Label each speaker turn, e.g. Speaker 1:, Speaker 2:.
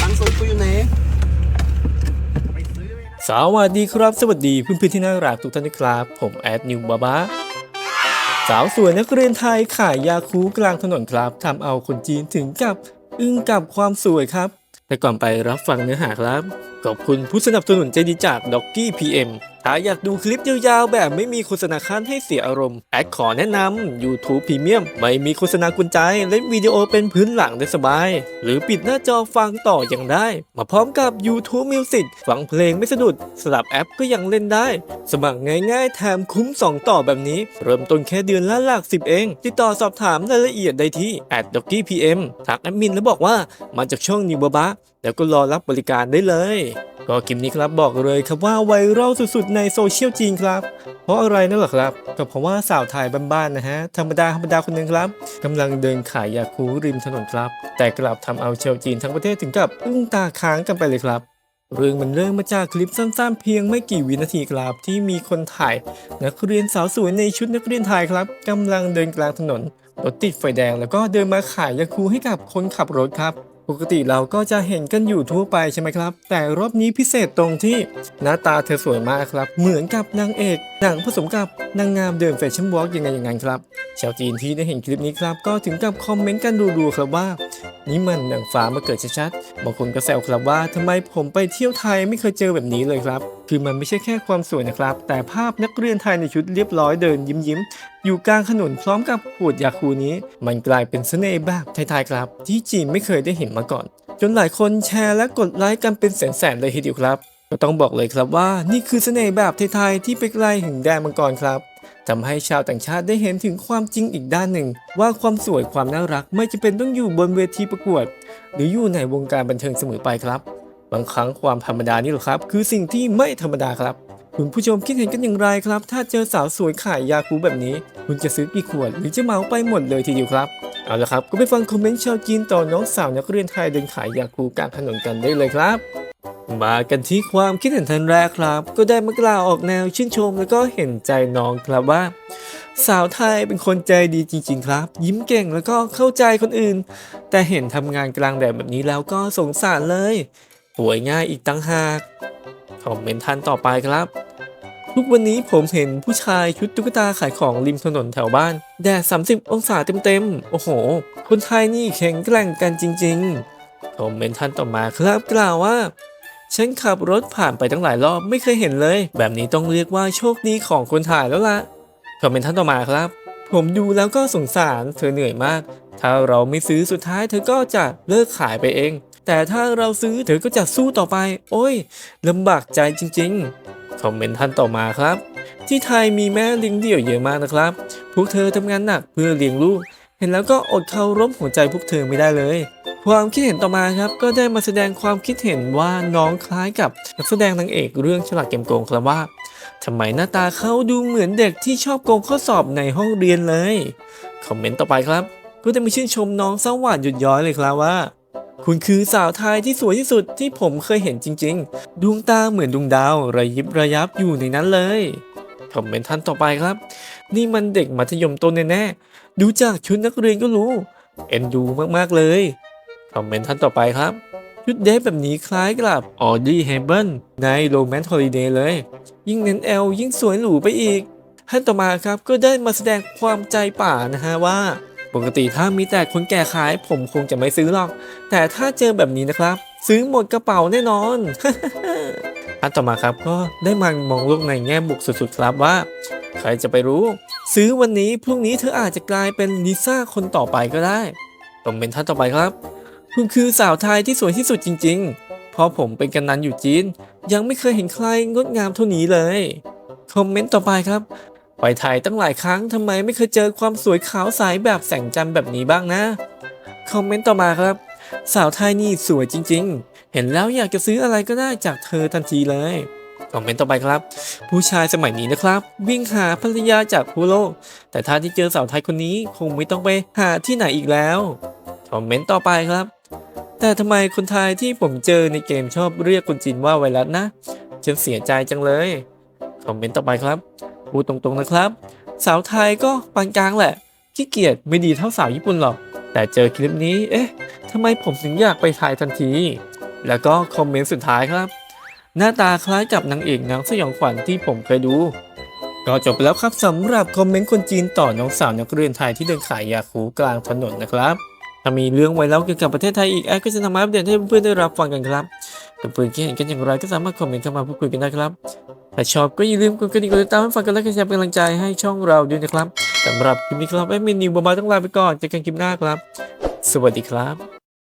Speaker 1: ตังค์ส
Speaker 2: ดกูอยู่ไหน
Speaker 1: สวัสดีครับ สวัสดีเพื่อนๆที่น่ารักทุกท่านนะครับ ผมแอดนิวบาบาสาวสวยนักเรียนไทยขายยาคูกลางถนนครับทำเอาคนจีนถึงกับ อึ้งกับความสวยครับ แต่ก่อนไปรับฟังเนื้อหาครับ ขอบคุณผู้สนับสนุนใจดีจากด็อกกี้พีเอ็มถ้าอยากดูคลิปยาวๆ แบบไม่มีโฆษณาคั้นให้เสียอารมณ์ แอดขอแนะนำ YouTube Premium ไม่มีโฆษณากุญใจและวิดีโอเป็นพื้นหลังได้สบาย หรือปิดหน้าจอฟังต่อยังได้ มาพร้อมกับ YouTube Music ฟังเพลงไม่สะดุด สลับแอปก็ยังเล่นได้ สมัครง่ายๆ แถมคุ้ม 2 ต่อแบบนี้ เริ่มต้นแค่เดือนละหลักสิบเอง ติดต่อสอบถามรายละเอียดได้ที่ d o c k y PM ทักแอดมินแล้วบอกว่ามาจากช่องนิวบะแล้วก็รอรับบริการได้เลย ก็คลิปนี้ครับบอกเลยครับว่าไวรัลสุดๆในโซเชียลจีนครับ เพราะอะไรนั่นหรอครับก็เพราะว่าสาวไทยบ้านๆนะฮะธรรมดาธรรมดาคนหนึ่งครับกำลังเดินขายยาคูริมถนนครับ แต่กลับทำเอาชาวจีนทั้งประเทศถึงกับอึ้งตาค้างกันไปเลยครับเรื่องมันเริ่มมาจากคลิปสั้นๆเพียงไม่กี่วินาทีครับที่มีคนถ่าย นักเรียนสาวสวยในชุดนักเรียนไทยครับกำลังเดินกลางถนนรถติดไฟแดงแล้วก็เดินมาขายยาคูให้กับคนขับรถครับ ปกติเราก็จะเห็นกันอยู่ทั่วไปใช่ไหมครับ แต่รอบนี้พิเศษตรงที่หน้าตาเธอสวยมากครับ เหมือนกับนางเอกหนังผสมกับนางงามเดินแฟชั่นวอล์กยังไงอย่างนั้นครับ ชาวจีนที่ได้เห็นคลิปนี้ครับ ก็ถึงกับคอมเมนต์กันดูๆครับว่า นี่มันหนังฟ้ามาเกิดชัดๆบางคนก็แซวครับว่าทำไมผมไปเที่ยวไทยไม่เคยเจอแบบนี้เลยครับ คือมันไม่ใช่แค่ความสวยนะครับ แต่ภาพนักเรียนไทยในชุดเรียบร้อยเดินยิ้มยิ้มๆ อยู่กลางถนนพร้อมกับขวดยาคูนี้ มันกลายเป็นเสน่ห์แบบไทยๆครับ ที่จีนไม่เคยได้เห็นมาก่อน จนหลายคนแชร์และกดไลค์กันเป็นแสนๆเลยทีเดียวครับก็ต้องบอกเลยครับว่านี่คือเสน่ห์แบบไทยๆที่ไปไกลถึงแดนมังกรครับ ทำให้ชาวต่างชาติได้เห็นถึงความจริงอีกด้านหนึ่ง ว่าความสวยความน่ารักไม่จำเป็นต้องอยู่บนเวทีประกวด หรืออยู่ในวงการบันเทิงเสมอไปครับ บางครั้งความธรรมดานี่แหละครับ คือสิ่งที่ไม่ธรรมดาครับ คุณผู้ชมคิดเห็นกันอย่างไรครับ ถ้าเจอสาวสวยขายยาคูแบบนี้ คุณจะซื้อกี่ขวดหรือจะเมาไปหมดเลยทีเดียวครับเอาละครับก็ไปฟังคอมเมนต์ชาวจีนต่อน้องสาวนักเรียนไทยเดินขายยาคูกลางถนนกันได้เลยครับ มากันที่ความคิดเห็นท่านแรกครับ ก็ได้มากล่าวออกแนวชื่นชมแล้วก็เห็นใจน้องครับว่า สาวไทยเป็นคนใจดีจริง ๆ ครับ ยิ้มเก่งแล้วก็เข้าใจคนอื่น แต่เห็นทำงานกลางแดดแบบนี้แล้วก็สงสารเลยป่วยง่ายอีกตั้งหากคอมเมนต์ท่านต่อไปครับ ทุกวันนี้ผมเห็นผู้ชายชุดตุ๊กตาขายของริมถนนแถวบ้าน แดด 30 องศาเต็มๆ โอ้โห คนไทยนี่แข็งแกร่งกันจริง ๆ คอมเมนต์ท่านต่อมาครับกล่าวว่า ฉันขับรถผ่านไปตั้งหลายรอบไม่เคยเห็นเลย แบบนี้ต้องเรียกว่าโชคดีของคนถ่ายแล้วล่ะคอมเมนต์ท่านต่อมาครับ ผมดูแล้วก็สงสารเธอเหนื่อยมาก ถ้าเราไม่ซื้อสุดท้ายเธอก็จะเลิกขายไปเอง แต่ถ้าเราซื้อเธอก็จะสู้ต่อไป โอ้ยลำบากใจจริงๆคอมเมนต์ท่านต่อมาครับ ที่ไทยมีแม่เลิงเดี่ยวเยอะมากนะครับ พวกเธอทำงานหนักเพื่อเลี้ยงลูก เห็นแล้วก็อดเคารพหัวใจพวกเธอไม่ได้เลย ความคิดเห็นต่อมาครับก็ได้มาแสดงความคิดเห็นว่าน้องคล้ายกับนักแสดงนางเอกเรื่องฉลาดเกมโกงครับว่าทำไมหน้าตาเขาดูเหมือนเด็กที่ชอบโกงข้อสอบในห้องเรียนเลย คอมเมนต์ต่อไปครับ ก็ได้มาชื่นชมน้องสวรรค์หยุดย้อยเลยครับว่า คุณคือสาวไทยที่สวยที่สุดที่ผมเคยเห็นจริง ๆ ดวงตาเหมือนดวงดาว ระยิบระยับอยู่ในนั้นเลยคอมเมนต์ท่านต่อไปครับ นี่มันเด็กมัธยมต้นแน่ๆดูจากชุดนักเรียนก็รู้ เอ็นดูมากๆเลย คอมเมนต์ท่านต่อไปครับชุดเดฟแบบนี้คล้ายกับออดี้เฮเบิลในโรแมนต์ฮอลิเดย์เลย ยิ่งเน้นแอลยิ่งสวยหรูไปอีก ท่านต่อมาครับก็ได้มาแสดงความใจป่านะฮะว่า ปกติถ้ามีแต่คนแก่ขายผมคงจะไม่ซื้อหรอก แต่ถ้าเจอแบบนี้นะครับ ซื้อหมดกระเป๋าแน่นอนอันต่อมาครับก็ได้มามองโลกในแง่บวกสุดๆครับว่า ใครจะไปรู้ ซื้อวันนี้พรุ่งนี้เธออาจจะกลายเป็นลิซ่าคนต่อไปก็ได้คอมเมนต์ท่านต่อไปครับ คุณคือสาวไทยที่สวยที่สุดจริงๆ เพราะผมเป็นกันนันอยู่จีน ยังไม่เคยเห็นใครงดงามเท่านี้เลย คอมเมนต์ต่อไปครับ ไปไทยตั้งหลายครั้งทำไมไม่เคยเจอความสวยขาวใสแบบแสงจันทร์แบบนี้บ้างนะ คอมเมนต์ต่อมาครับ สาวไทยนี่สวยจริง ๆ เห็นแล้วอยากจะซื้ออะไรก็ได้จากเธอทันทีเลย คอมเมนต์ต่อไปครับ ผู้ชายสมัยนี้นะครับ วิ่งหาภรรยาจากทั่วโลก แต่ถ้าที่เจอสาวไทยคนนี้คงไม่ต้องไปหาที่ไหนอีกแล้ว คอมเมนต์ต่อไปครับ แต่ทำไมคนไทยที่ผมเจอในเกมชอบเรียกคนจีนว่าไวรัสนะฉันเสียใจจังเลย คอมเมนต์ต่อไปครับพูดตรงๆนะครับ สาวไทยก็ปานกลางแหละขี้เกียจไม่ดีเท่าสาวญี่ปุ่นหรอก แต่เจอคลิปนี้ เอ๊ะทำไมผมถึงอยากไปไทยทันที แล้วก็คอมเมนต์สุดท้ายครับ หน้าตาคล้ายกับนางเอกนังสยองขวัญที่ผมเคยดู ก็จบไปแล้วครับสำหรับคอมเมนต์คนจีนต่อน้องสาวนักเรียนไทยที่เดินขายยาคูกลางถนนนะครับ ถ้ามีเรื่องไว้แล้วเกี่ยวกับประเทศไทยอีกแอดก็จะนำมาอัปเดตให้เพื่อนๆได้รับฟังกันครับเพื่อนๆคิดเห็นกันอย่างไรก็สามารถคอมเมนต์เข้ามาพูดคุยกันได้ครับถ้าชอบก็อย่าลืมกดกระดิ่งกดติดตามให้ฟังกันและกดแชร์เป็นกำลังใจให้ช่องเราด้วยนะครับสำหรับคลิปนี้ครับแอดมินนิวบอมาต้องลาไปก่อนเจอกันคลิปหน้าครับ สวัสดีครับ